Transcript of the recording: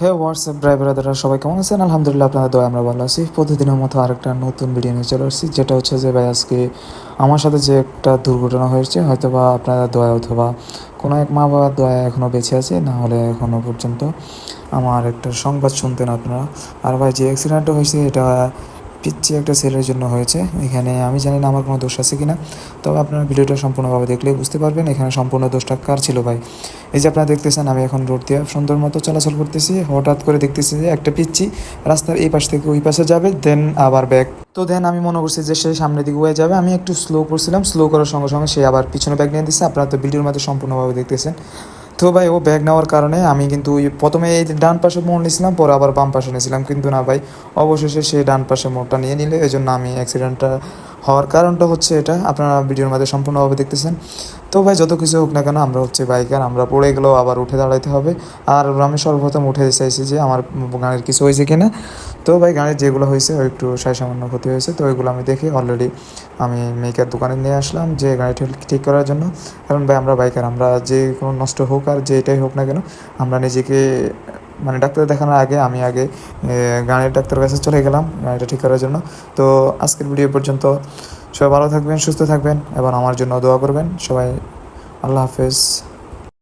হ্যাঁ হোয়াটসঅ্যাপ ড্রাইভাররা সবাই কেমন আছেন? আলহামদুলিল্লাহ, আপনাদের দয়া আমরা ভালো আছি। প্রতিদিনের মতো আরেকটা নতুন ভিডিও নিয়ে চলে আসছি। যেটা হচ্ছে যে, ভাই, আজকে আমার সাথে যে একটা দুর্ঘটনা হয়েছে হয়তো বা আপনারা দয়া অথবা কোনো এক মা বাবার দয়া এখনও বেঁচে আছে, না হলে এখনও পর্যন্ত আমার একটা সংবাদ শুনতেন আপনারা। আর ভাই, যে অ্যাক্সিডেন্টটা হয়েছে, এটা পিচ্ছি একটা ছেলের জন্য হয়েছে। এখানে আমি জানি না আমার কোনো দোষ আছে কিনা, তবে আপনারা ভিডিওটা সম্পূর্ণভাবে দেখলেই বুঝতে পারবেন এখানে সম্পূর্ণ দোষটা কার ছিল ভাই। এই যে আপনারা দেখতেছেন, আমি এখন রোড দিয়ে সুন্দর মতো চলাচল করতেছি। হঠাৎ করে দেখতেছি যে একটা পিচ্ছি রাস্তার এই পাশ থেকে ওই পাশে যাবে দেন আবার ব্যাক তো দেন আমি মনে করছি যে সে সামনের দিকে হয়ে যাবে। আমি একটু স্লো করছিলাম। স্লো করার সঙ্গে সঙ্গে সে আবার পিছনে ব্যাগ নিয়ে দিচ্ছে আপনারা তো ভিডিওর মধ্যে সম্পূর্ণভাবে দেখতেছেন। তো ভাই, ও ব্যাগ নেওয়ার কারণে আমি কিন্তু প্রথমে এই ডান পাশে মোড় নিয়েছিলাম, পরে আবার বাম পাশে নিয়েছিলাম। কিন্তু না ভাই, অবশেষে সে ডান পাশে মোড়টা নিয়ে নিলে এই জন্য আমি অ্যাক্সিডেন্টটা হওয়ার কারণটা হচ্ছে এটা। আপনারা ভিডিওর মধ্যে সম্পূর্ণভাবে দেখতেছেন। তো ভাই, যত কিছু হোক না কেন, আমরা হচ্ছে বাইকার, আমরা পড়ে গেলেও আবার উঠে দাঁড়াইতে হবে। আর আমি সর্বপ্রথম উঠে চাইছি যে আমার গাড়ির কিছু হয়েছে কিনা। তো ভাই গাড়ির যেগুলো হয়েছে একটু সাই সামান্য ক্ষতি হয়েছে। তো ওইগুলো আমি দেখে অলরেডি আমি মেকার দোকানে নিয়ে আসলাম যে গাড়িটা ঠিক করার জন্য। কারণ ভাই, আমরা বাইকার, আমরা যে কোনো নষ্ট হোক আর যেটাই হোক না কেন, আমরা নিজেকে মানে ডাক্তার দেখানোর আগে আমি আগে গানের ডাক্তারের কাছে চলে গেলাম গাড়িটা ঠিক করার জন্য। তো আজকের ভিডিও পর্যন্ত সবাই ভালো থাকবেন, সুস্থ থাকবেন এবং আমার জন্য দোয়া করবেন। সবাই আল্লাহ হাফেজ।